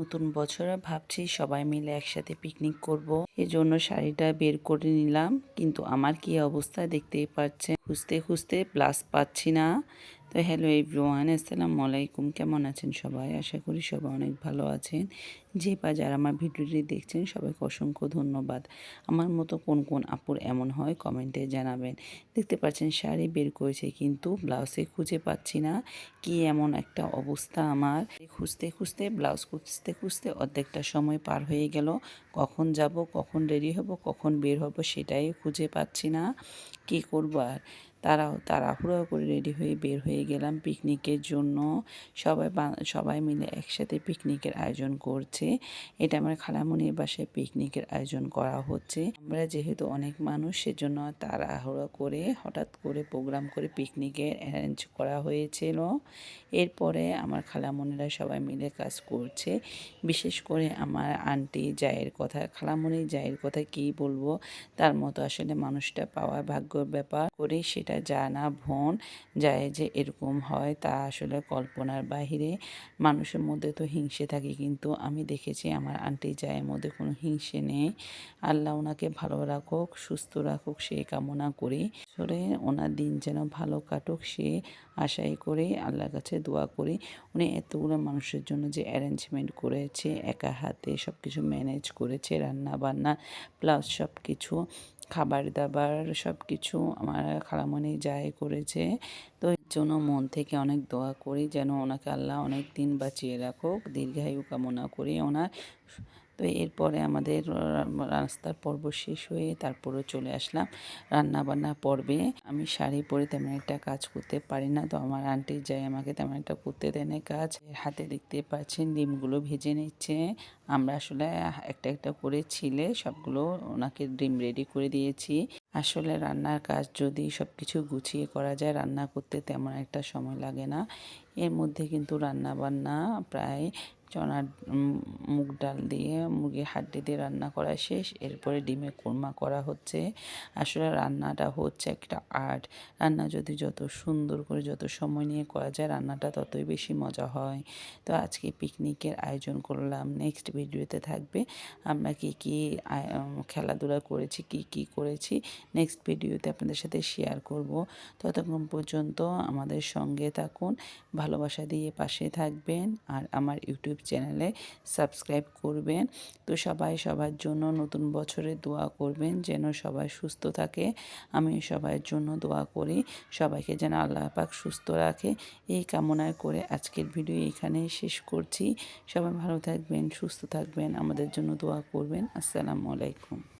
নতুন বছরে ভাবছি সবাই মিলে একসাথে পিকনিক করব। এজন্য শাড়িটা বের করে নিলাম, কিন্তু আমার কি অবস্থা দেখতেই পাচ্ছেন। খুঁজতে খুঁজতে প্লাস পাচ্ছি না। তো হ্যালো এভরিওয়ান, আসসালামু আলাইকুম। কেমন আছেন সবাই? আশা করি সবাই অনেক ভালো আছেন। যে বা যারা আমার ভিডিওটি দেখছেন, সবাইকে অসংখ্য ধন্যবাদ। আমার মতো কোন কোন আপুর এমন হয়, কমেন্টে জানাবেন। দেখতে পাচ্ছেন, শাড়ি বের করেছে কিন্তু ব্লাউজে খুঁজে পাচ্ছি না। কি এমন একটা অবস্থা আমার? খুঁজতে খুঁজতে, ব্লাউজ খুঁজতে খুঁজতে অর্ধেকটা সময় পার হয়ে গেল। কখন যাব, কখন রেডি হব, কখন বের হব সেটাই খুঁজে পাচ্ছি না। কি করব আর? তারাও তাড়াহুড়ো করে রেডি হয়ে বের হয়ে গেলাম পিকনিকের জন্য। সবাই সবাই মিলে একসাথে পিকনিকের আয়োজন করছে। এটা আমার খালামুনির বাসায় পিকনিকের আয়োজন করা হচ্ছে। আমরা যেহেতু অনেক মানুষ, সেজন্য তাড়াহুড়ো করে, হঠাৎ করে প্রোগ্রাম করে পিকনিকের অ্যারেঞ্জ করা হয়েছিল। এরপরে আমার খালামনিরা সবাই মিলে কাজ করছে। বিশেষ করে আমার আন্টি জায়ের কথা, খালামনি জায়ের কথা কী বলব? তার মতো আসলে মানুষটা পাওয়া ভাগ্যর ব্যাপার। করে সেটা এটা জানা ভন যায় যে এরকম হয়, তা আসলে কল্পনার বাহিরে। মানুষের মধ্যে তো হিংসে থাকে, কিন্তু আমি দেখেছি আমার আন্টি জায়ের মধ্যে কোনো হিংসে নেই। আল্লাহ ওনাকে ভালো রাখুক, সুস্থ রাখুক, সে কামনা করি। আসলে ওনার দিন যেন ভালো কাটুক, সে আশাই করে, আল্লাহর কাছে দোয়া করি। উনি এতগুলো মানুষের জন্য যে অ্যারেঞ্জমেন্ট করেছে, একা হাতে সব কিছু ম্যানেজ করেছে রান্না বান্না প্লাস সব কিছু খাবার দাবার সব কিছু আমার খালামণি যায় করেছে। তো এর জন্য মন থেকে অনেক দোয়া করি যেন ওনাকে আল্লাহ অনেক দিন বাঁচিয়ে রাখুক, দীর্ঘায়ু কামনা করি ওনার। তো এরপরে আমাদের রাস্তার পর্ব শেষ হয়ে তারপরে চলে আসলাম রান্না বান্না পর্বে। আমি শাড়ি পরে তেমন একটা কাজ করতে পারি না, তো আমার আন্টি যাই আমাকে তেমন একটা করতে দেয় কাজ। হাতে দেখতে পাচ্ছেন ডিমগুলো ভেজে নিচ্ছে। আমরা আসলে একটা একটা করে ছিলে সবগুলো ওনাকে ডিম রেডি করে দিয়েছি। আসলে রান্নার কাজ যদি সব কিছু গুছিয়ে করা যায়, রান্না করতে তেমন একটা সময় লাগে না। এর মধ্যে কিন্তু রান্না বান্না প্রায় চনার মুগ ডাল দিয়ে মুরগির হাড্ডি দিয়ে রান্না করা শেষ। এরপরে ডিমে কোরমা করা হচ্ছে। আসলে রান্নাটা হচ্ছে একটা আর্ট। রান্না যদি যত সুন্দর করে যত সময় নিয়ে করা যায়, রান্নাটা ততই বেশি মজা হয়। তো আজকে পিকনিকের আয়োজন করলাম। নেক্সট ভিডিওতে থাকবে। আমরা কি কি খেলাধুলা করেছি, কি কি করেছি, নেক্সট ভিডিওতে আপনাদের সাথে শেয়ার করব। ততক্ষণ পর্যন্ত আমাদের সঙ্গে থাকুন। ভালোবাসা দিয়ে পাশে থাকবেন। আর আমার ইউটিউব চ্যানেলে সাবস্ক্রাইব করবেন। তো সবাই সবার জন্য নতুন বছরে দোয়া করবেন, যেন সবাই সুস্থ থাকে। আমি সবার জন্য দোয়া করি, সবাইকে যেন আল্লাহ পাক সুস্থ রাখে। এই কামনায় করে আজকের ভিডিও এখানেই শেষ করছি। সবাই ভালো থাকবেন, সুস্থ থাকবেন, আমাদের জন্য দোয়া করবেন। আসসালামু আলাইকুম।